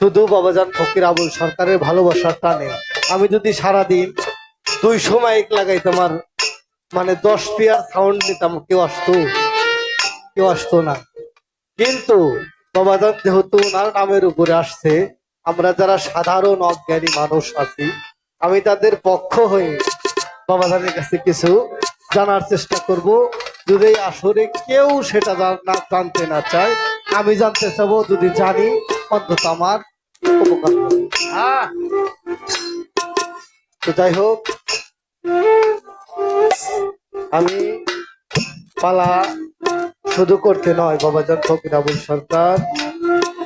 শুধু বাবাজান ফকির আবুল সরকারের ভালোবাসার টানে। আমি যদি সারাদিন সময় লাগাই তোমার মানে দশ পেয়ার সাউন্ড নিতাম, কেউ আসতো? কেউ আসতো না। কিন্তু বাবাজান যেহেতু ওনার নামের উপরে আসছে, আমরা যারা সাধারণ অজ্ঞানী মানুষ আছি, আমি তাদের পক্ষ হয়ে বাবাজানের কাছে কিছু জানার চেষ্টা করব। যদি আসলে কেউ সেটা না জানতে না চায়, আমি জানতে চাবো, যদি জানি, অন্তত আমার উপকার হ্যাঁ। তো যাই হোক আমি পালা শুধু করতে নয় বাবাজান ফকির আবুল সরকার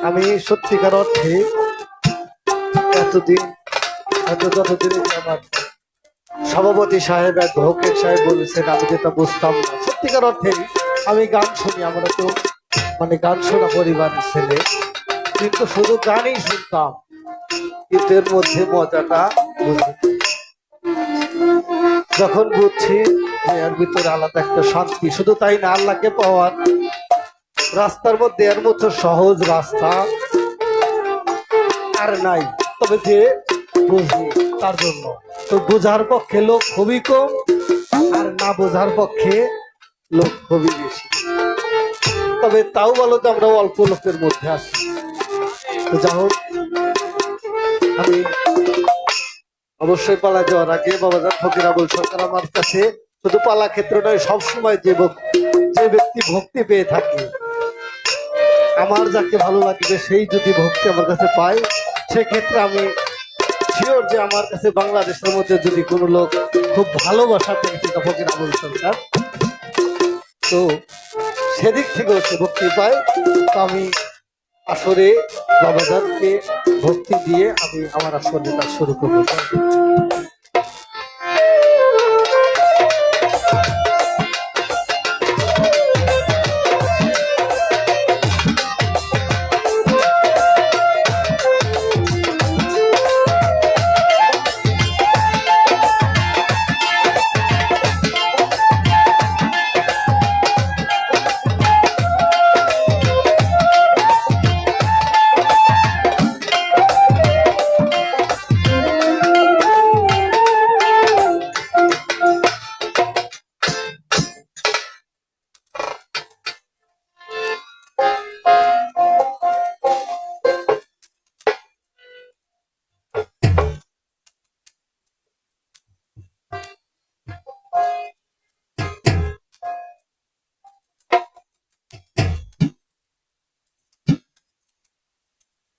আমি সত্যিকার অর্থে এতদিন এত যতদিন আমার সভাপতি সাহেব এক ভৌকিক সাহেব বলেছেন আমি যেটা বুঝতাম না সত্যিকার অর্থে আমি গান শুনি আমরা তো মানে গান শোনা পরিবারের ছেলে। কিন্তু শুধু গানই শুনতাম। কিন্তু এর মধ্যে মজাটা যখন বুঝছি এর ভিতরে আলাদা একটা শান্তি, শুধু তাই না, আল্লাহকে পাওয়ার। রাস্তার মধ্যে এর মতো সহজ রাস্তা আর নাই। তবে যে বুঝি তার জন্য। তো বোঝার পক্ষে লোক খুবই কম আর না বোঝার পক্ষে লোক খুবই বেশি। তবে তাও বলো যে আমরা অল্প লোকের মধ্যে আছি। তো যা হোক, আমি অবশ্যই পালা যাওয়ার আগে বাবা বাবাজান ফকির আবুল সরকার আমার কাছে শুধু পালা ক্ষেত্র নয়, সবসময় যে যে ব্যক্তি ভক্তি পেয়ে থাকে, আমার যাকে ভালো লাগবে সেই যদি ভক্তি আমার কাছে পায়, সেক্ষেত্রে আমি শিওর যে আমার কাছে বাংলাদেশের মধ্যে যদি কোনো লোক খুব ভালোবাসা পেয়ে সেটা ফকির আবুল সরকার। তো সেদিক থেকেও সে ভক্তি পায়, তো আমি আসরে বাবাদারকে ভক্তি দিয়ে আমি আমার আসরে কাজ শুরু করব।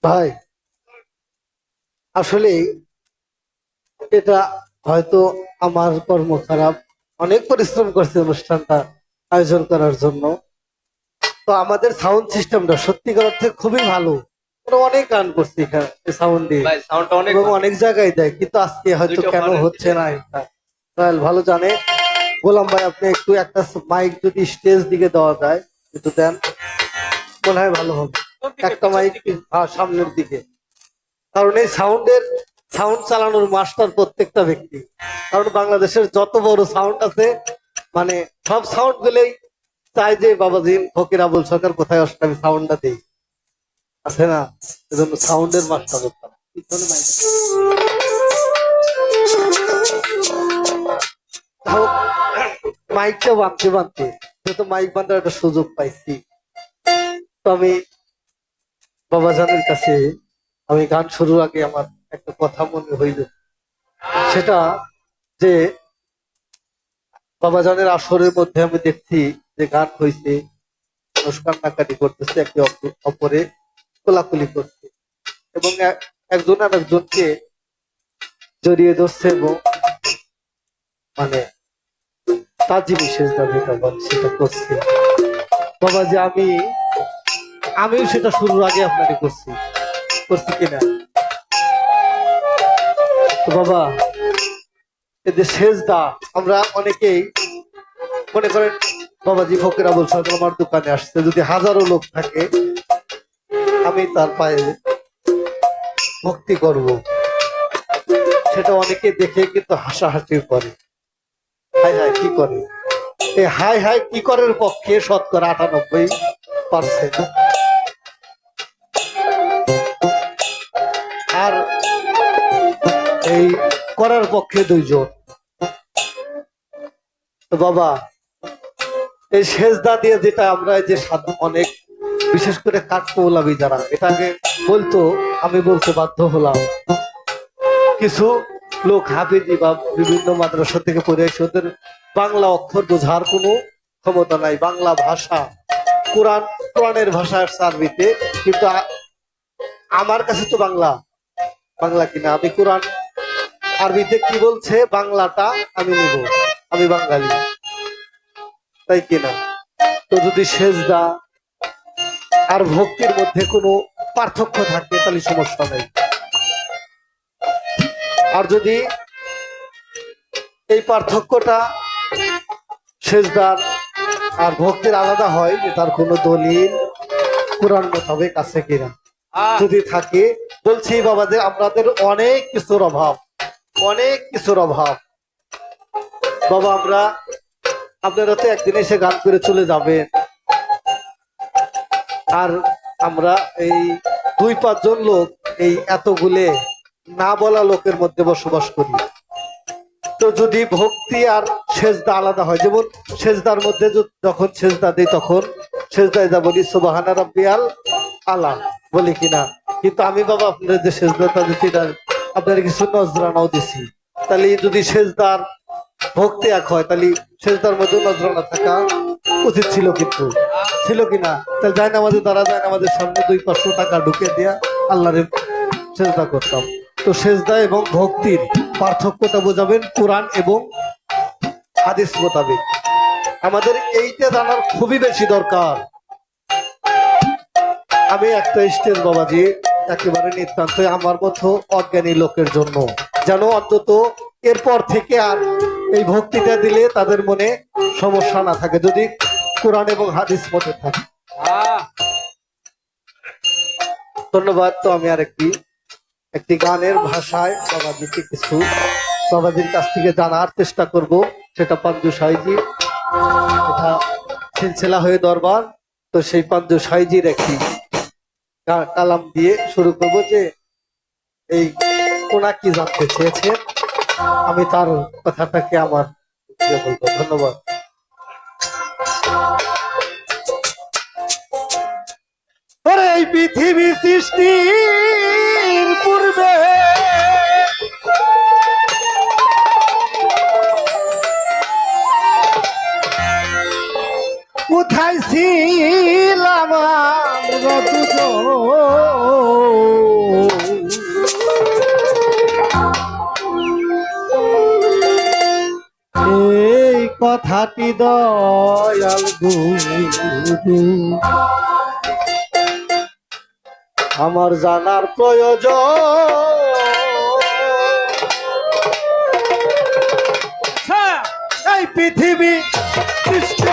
ভাই আসলে এটা হয়তো আমার কর্ম খারাপ। অনেক পরিশ্রম করছে অনুষ্ঠানটা আয়োজন করার জন্য। তো আমাদের সাউন্ড সিস্টেমটা সত্যিকার অর্থে খুবই ভালো। অনেক গান করছি এখানে সাউন্ড দিয়ে। অনেক জায়গায় দেয় কিন্তু আজকে হয়তো কেন হচ্ছে না এটা। ভালো জানে। গোলাম ভাই আপনি একটু একটা মাইক যদি স্টেজ দিকে দেওয়া যায় একটু দেন। মনে হয় ভালো হবে। একটা মাইক হ্যাঁ সামনের দিকে। কারণ এই সাউন্ডের সাউন্ড চালানোর মাস্টার প্রত্যেকটা ব্যক্তি। কারণ বাংলাদেশের যত বড় সাউন্ড আছে মানে সব সাউন্ড গুলোই চাই যে বাবাজি ফকির আবুল সরকার কোথায় আসলে আমি সাউন্ডটা দিই। আছে না? এজন্য সাউন্ডের মাস্টার মাইকটা বাঁধতে বাঁধতে যেহেতু মাইক বাঁধার একটা সুযোগ পাইছি তো আমি বাবাজানের কাছে আমি গান শুরুর আগে আমার একটা কথা মনে হইল। সেটা যে বাবাজানের আসরের মধ্যে আমি দেখছি যে গান হয়েছে কান্নাকাটি করতেছে, একে অপরে কোলাকুলি করছে এবং একজন আর একজনকে জড়িয়ে ধরছে এবং মানে তাজি বিশেষ বল সেটা করছে। বাবা যে আমি আমিও সেটা শুরুর আগে আপনাকে করছি। করছি কিনা? তো বাবা এদের শেষ দা আমরা অনেকেই মনে করেন বাবাজি ফকির সরকার আমার দোকানে আসছে, যদি হাজারো লোক থাকে, আমি তার পায়ে ভক্তি করব। সেটা অনেকে দেখে কিন্তু হাসাহাসি করে। হাই হাই, কি করে? এই হাই হাই কি করার পক্ষে শতকরা আটানব্বই পার্সেন্ট। এই করার পক্ষে দুইজন। তো বাবা, এই সেজদা দিয়ে যেটা আমরা যে অনেক, বিশেষ করে কাঠকৌলাবি যারা, এটাকে বলতো, আমি বলতে বাধ্য হলাম। কিছু লোক হাফিজি বা বিভিন্ন মাদ্রাসা থেকে পড়ে এসে ওদের বাংলা অক্ষর বোঝার কোনো ক্ষমতা নাই, বাংলা ভাষা, কোরআন, কোরআনের ভাষার সার্ভিতে কিন্তু আমার কাছে তো বাংলা। বাংলা কিনা? আমি কোরআন আরবিতে কি বলছে? বাংলাটা আমি নেব। আমি বাঙালি। তাই কিনা? তো যদি সেজদা আর ভক্তির মধ্যে কোনো পার্থক্য থাকে তাহলে সমস্যা নেই। আর যদি এই পার্থক্যটা সেজদার আর ভক্তির আলাদা হয় যে তার কোনো দলিল কোরআন মোতাবেক আছে কিনা? যদি থাকে বলছি বাবাদের, আপনাদের অনেক কিছুর অভাব, অনেক কিছুর অভাব। বাবা, আমরা আপনারা তো একদিন এসে গান করে চলে যাবেন। আর আমরা এই দুই, পাঁচজন লোক এই এতগুলে না বলা লোকের মধ্যে বসবাস করি। তো যদি ভক্তি আর সেজদা আলাদা হয়, যেমন সেজদার মধ্যে যখন সেজদা দিই, তখন সেজদায় যা বলি সুবাহানা আলা, বলি কিনা কিন্তু আমি বাবা আপনাদের যে সেজদাটা দিচ্ছি এটা আপনার কিছু নজরানাও দিছি। তাহলে যদি সেজদার ভক্তি এক হয়, তাহলে সেজদার মধ্যে নজরানা থাকা উচিত ছিল কিন্তু। ছিল কিনা তাহলে যায় না আমাদের দ্বারা যায় না আমাদের সামনে দুই পাঁচশো টাকা ঢুকে দিয়া আল্লাহরে সেজদা করতাম। তো সেজদা এবং ভক্তির পার্থক্যটা বোঝাবেন কোরআন এবং হাদিস মোতাবেক। আমাদের এইটা জানার খুবই বেশি দরকার। আমি একটা স্টেজ, বাবাজি একেবারে নিতান্ত আমার মতো অজ্ঞানী লোকের জন্য। যেন অন্তত এরপর থেকে আর এই ভক্তিটা দিলে তাদের মনে সমস্যা না থাকে যদি কোরআন এবং হাদিস মতে থাকে। ধন্যবাদ। তো আমি আর একটি একটি গানের ভাষায় বাবাজিকে কিছু বাবাজির কাছ থেকে জানার চেষ্টা করব। সেটা পাঞ্জু সাইজি এটা সিলসিলা হয়ে দরবার। তো সেই পাঞ্জু সাইজির একটি কালাম দিয়ে শুরু করব যে এই কোনা কি জানতে চেয়েছেন আমি তার কথাটাকে আমার বলব। ধন্যবাদ। এই পৃথিবী সৃষ্টির পূর্বে কোথায় ছিলাম এই কথাটি দয়াল গুরু। আমার জানার প্রয়োজন। এই পৃথিবী সৃষ্টি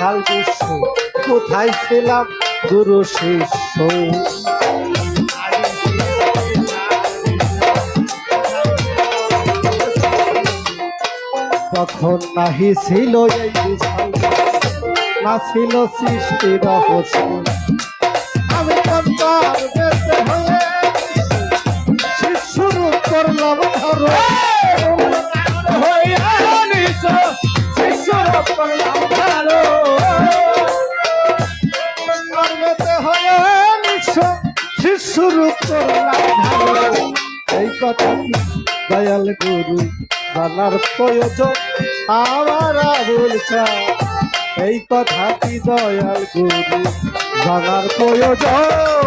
বিশাল বিশ্ব কোথায় ছিলাম গুরু শিষ্য? তখন নাহি ছিল এই না ছিল সৃষ্টি রহস্য। আমি কন্তার বেঁচে হয়ে শিশুর করলাম ধরো। শিশুর করলাম ভালো। এই কথাটি দয়াল গুরু জানার প্রয়োজন? আমার আবুল এই কথা কি দয়াল গুরু জানার প্রয়োজন?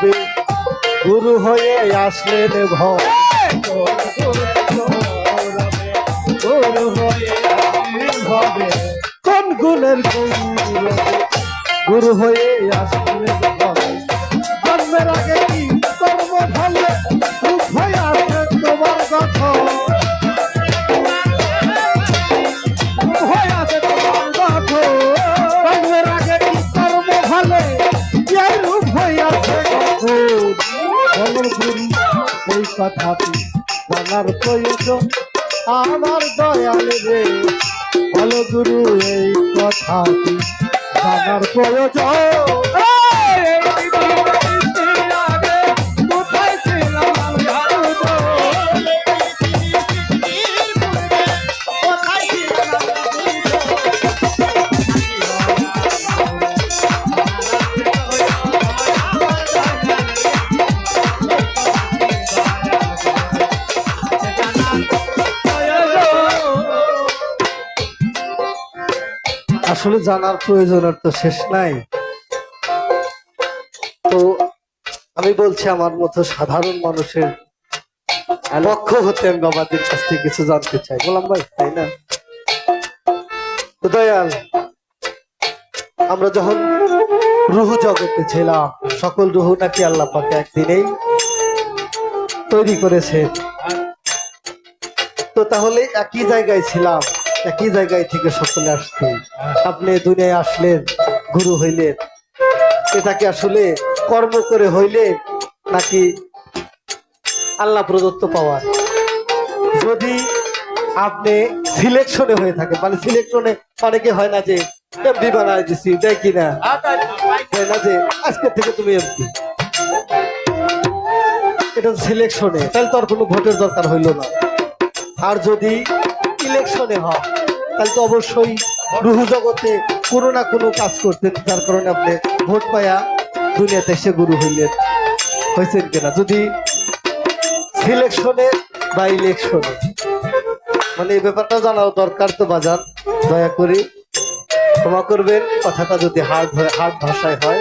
গৌরবে গুরু হয়ে আসলেন হয়ে আসলেন কোন গুণের গুরু হয়ে আসলেন কথাটি জানার প্রয়োজন আমার দয়াল রে। ভালো গুরু এই কথাটি জানার প্রয়োজন। আসলে জানার প্রয়োজন আর তো শেষ নাই। তো আমি বলছি, আমার মতো সাধারণ মানুষের পক্ষ হতে আমি বাবাদের কাছ থেকে কিছু জানতে চাই। বললাম, ভাই, তাই না? তো দয়াল, আমরা যখন রুহু জগতে ছিলাম, সকল রুহু নাকি আল্লাহ পাকে একদিনেই তৈরি করেছে। তো তাহলে একই জায়গায় ছিলাম। একই জায়গায় থেকে সকলে আসছি। আপনি দুনিয়ায় আসলেন গুরু হইলেন। এটাকে আসলে কর্ম করে হইলে নাকি আল্লাহ প্রদত্ত পাওয়ার? যদি আপনি সিলেকশনে হয়ে থাকে মানে সিলেকশনে অনেকে হয় না যে এমপি বানায় দিছি, দেয় কিনা হয় না যে আজকে থেকে তুমি এমপি। এটা সিলেকশনে তাহলে তো আর কোনো ভোটের দরকার হইল না। আর যদি ইলেকশনে হয়। তাহলে তো অবশ্যই রুহু জগতে কোনো না কোনো কাজ করতেন যার কারণে আপনি ভোট পায়া দুনিয়াতে এসে গুরু হইলেন। হয়েছেন কিনা? যদি সিলেকশনে বা ইলেকশনে মানে এই ব্যাপারটা জানাও দরকার তো বাজার দয়া করে ক্ষমা করবেন, কথাটা যদি হার্ড হয় হার্ড ভাষায় হয়।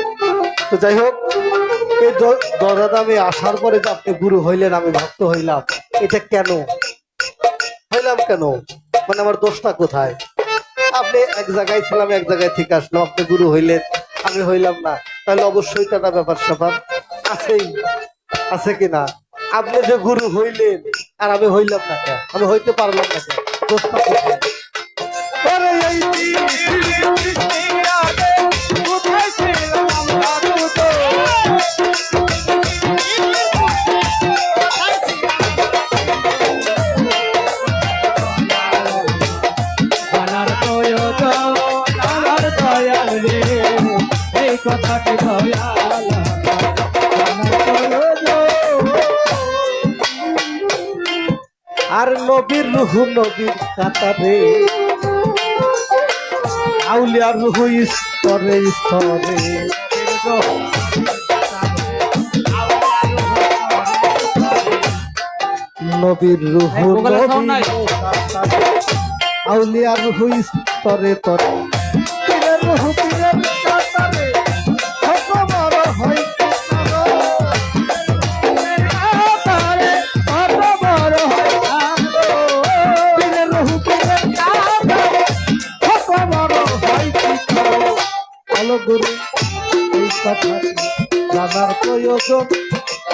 তো যাই হোক, এই দরাদামে আসার পরে যে আপনি গুরু হইলেন, আমি ভক্ত হইলাম, এটা কেন? হইলাম কেন? মানে আমার দোষটা কোথায়? আপনি এক জায়গায় ছিলাম, এক জায়গায় থেকে আসলাম। আপনি গুরু হইলেন, আমি হইলাম না। তাহলে অবশ্যই তারা ব্যাপার স্যাপার আছেই। আছে কিনা আপনি যে গুরু হইলেন, আর আমি হইলাম না কেন? আমি হইতে পারলাম না কেন? দোষটা কোথায়? নবীর রুহু নবীর কাতারে। আউলিয়ার রুহু স্তরে স্তরে। নবীর রুহু আউলিয়ার রুহু স্তরে তরে রুহু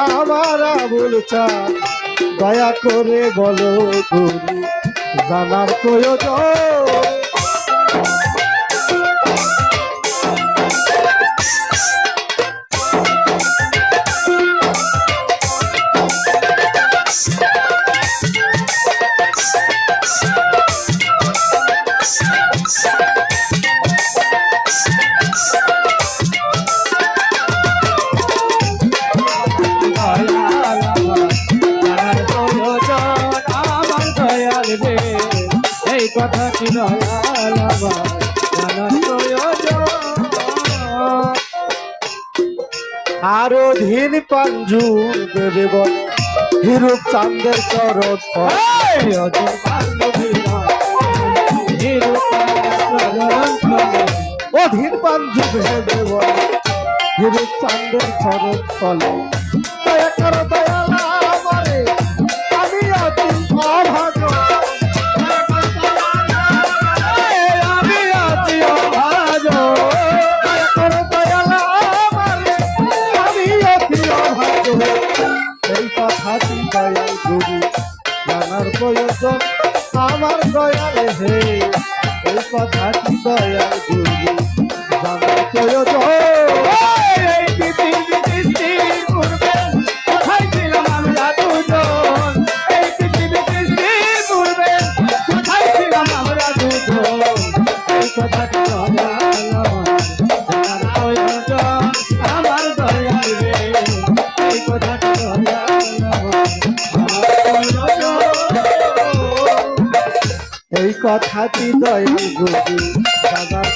আমার আবুল চা দয়া করে বলো জানার প্রয়োজন। আরও ধীন পাঞ্জু দেবে হিরূপ চান্দের চরণ অধীর পাঞ্জু বলে হিরূপ চান্দের চরত তলে হে এই কথাটি দয়াল গুরু? জানা প্রয়োজন। কথাটি দয়াল জানার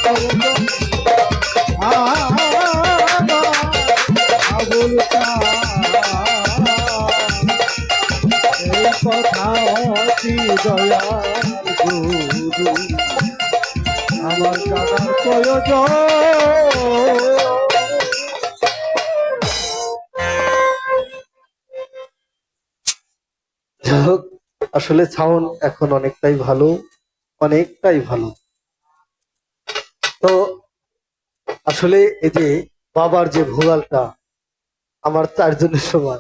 আবুল আসলে সাউন্ড এখন অনেকটাই ভালো। অনেকটাই ভালো। তো আসলে এই যে বাবার যে ভোগালটা, আমার চারজনের সমান,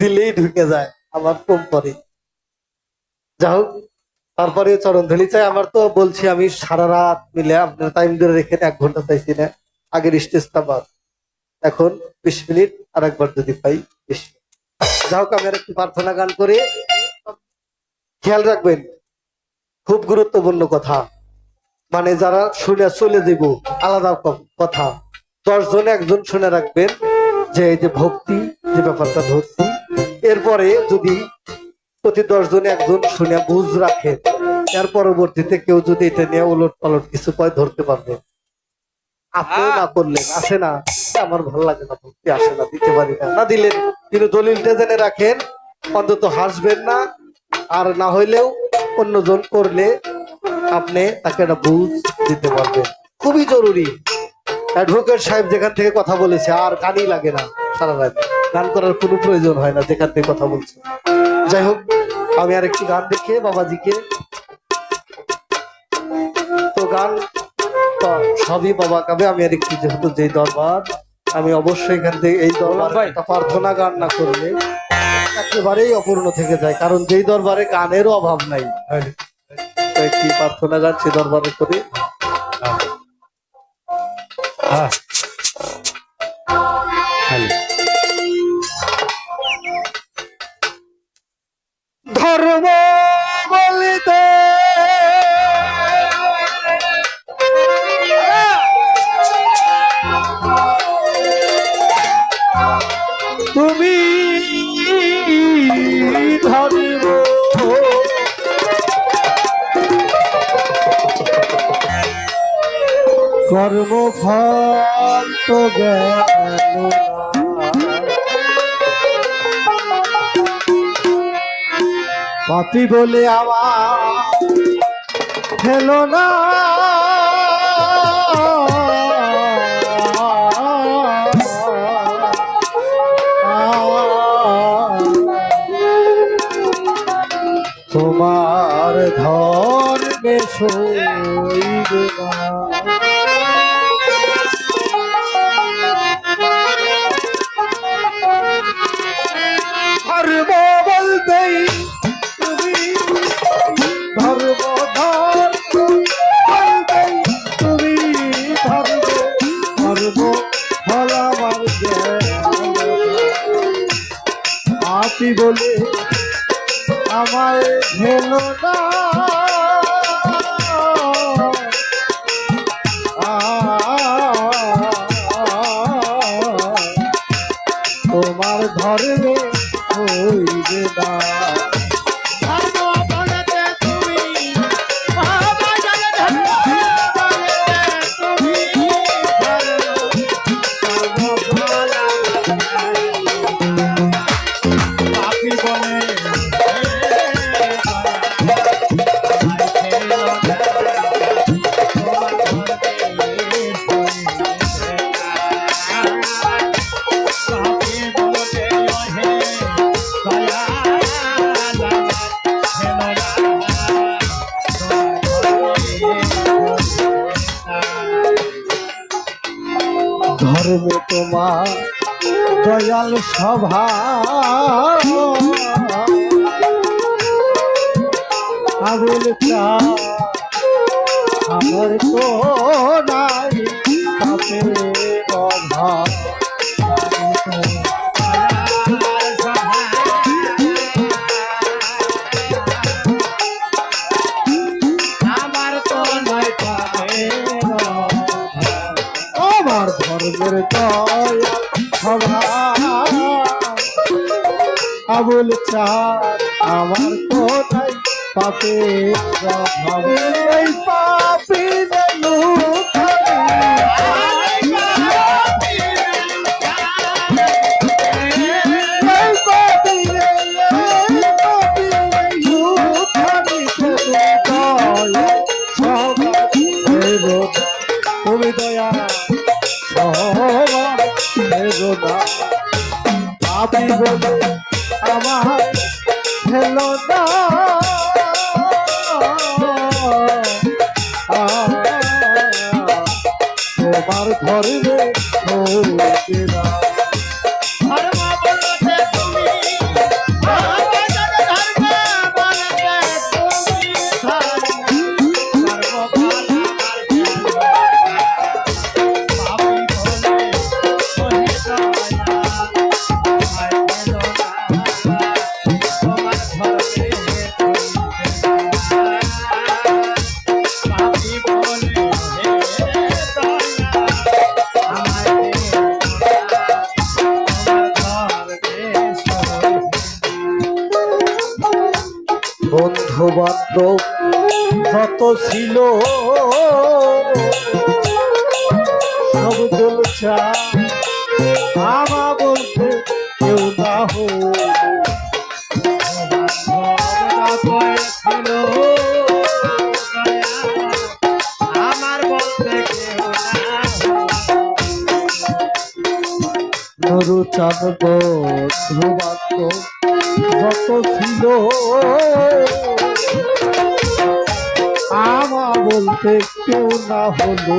দিলেই ঢুকে যায়, আমার কম পরে। যা হোক, তারপরে চরণধলি চাই, আমার তো বলছি আমি সারা রাত মিলে আপনার টাইম ধরে রেখে এক ঘণ্টা চাইছি না, আগের স্টেজটা বাদ। এখন বিশ মিনিট আর একবার যদি পাই, বিশ মিনিট। যা হোক, আমি আর একটু প্রার্থনা গান করে, খেয়াল রাখবেন খুব গুরুত্বপূর্ণ কথা। মানে যারা শুনে চলে দিব, আলাদা কথা। দশ জনে একজন শুনে রাখবেন যে এই যে ভক্তি, যে ব্যাপারটা ধরছি। এরপরে যদি প্রতি দশ জনে একজন শুনে বুঝ রাখেন, এর পরবর্তীতে কেউ যদি এটা নিয়ে উলট পালট কিছু কয়, ধরতে পারবে। আপনি না করলেন আসে না? আমার ভালো লাগে না, ভক্তি আসে না, দিতে পারি না। না দিলেন, কিন্তু দলিলটা জেনে রাখেন, অন্তত হাসবেন না, আর না হইলেও অন্যজন করলে আপনি তাকে একটা বুঝ দিতে পারবেন। খুবই জরুরি। অ্যাডভোকেট সাহেব যেখান থেকে কথা বলেছে আর গানই লাগে না সারা রাত। গান করার কোনো প্রয়োজন হয় না যেখান থেকে কথা বলছে। যাই হোক আমি আর একটি গান দেখে বাবাজিকে। তো গান সবই বাবা কাবে আমি আর একটু যেহেতু যেই দরবার আমি অবশ্যই এখান থেকে এই দরবার প্রার্থনা গান না করলে একেবারেই অপূর্ণ থেকে যায় কারণ যেই দরবারে গানেরও অভাব নাই। কি একটি প্রার্থনা গান সে দরবারে করে? ধর্ম তো। পাপি বলে আমার হেলো না স্বর্গের দয়াল আবুল চার আমার কোথায়? পাপে নরু চাঁদ ধ্রুবাক্য যত ছিল। আমা বলতে কেউ না হলো।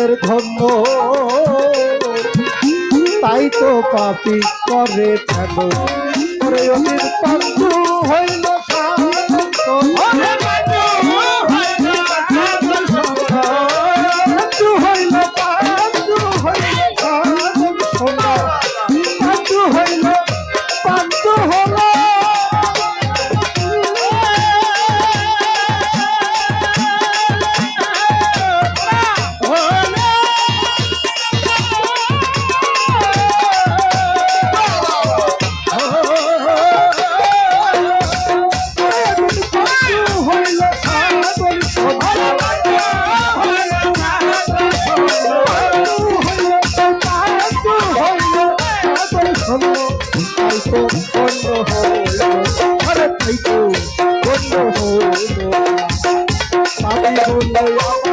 মনের ধর্ম। তাই তো পাপি করে থাকো হইল Oh.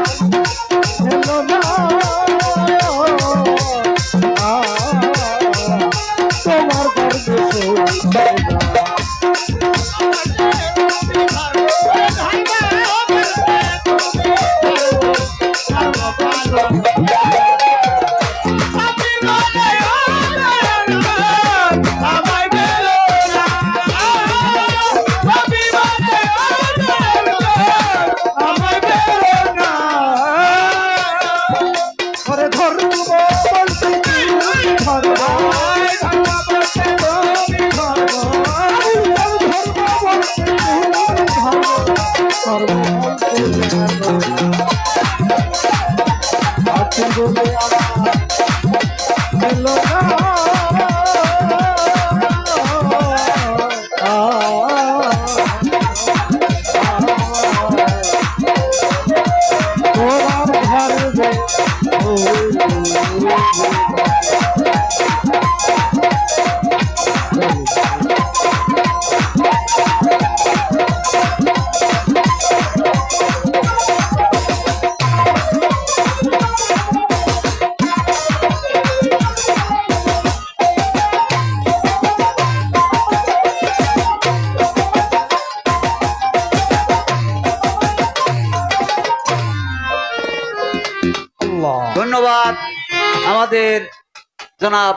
জনাব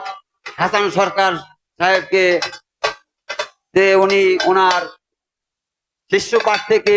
হাসান সরকার সাহেবকে যে উনি ওনার শিষ্যপাঠ থেকে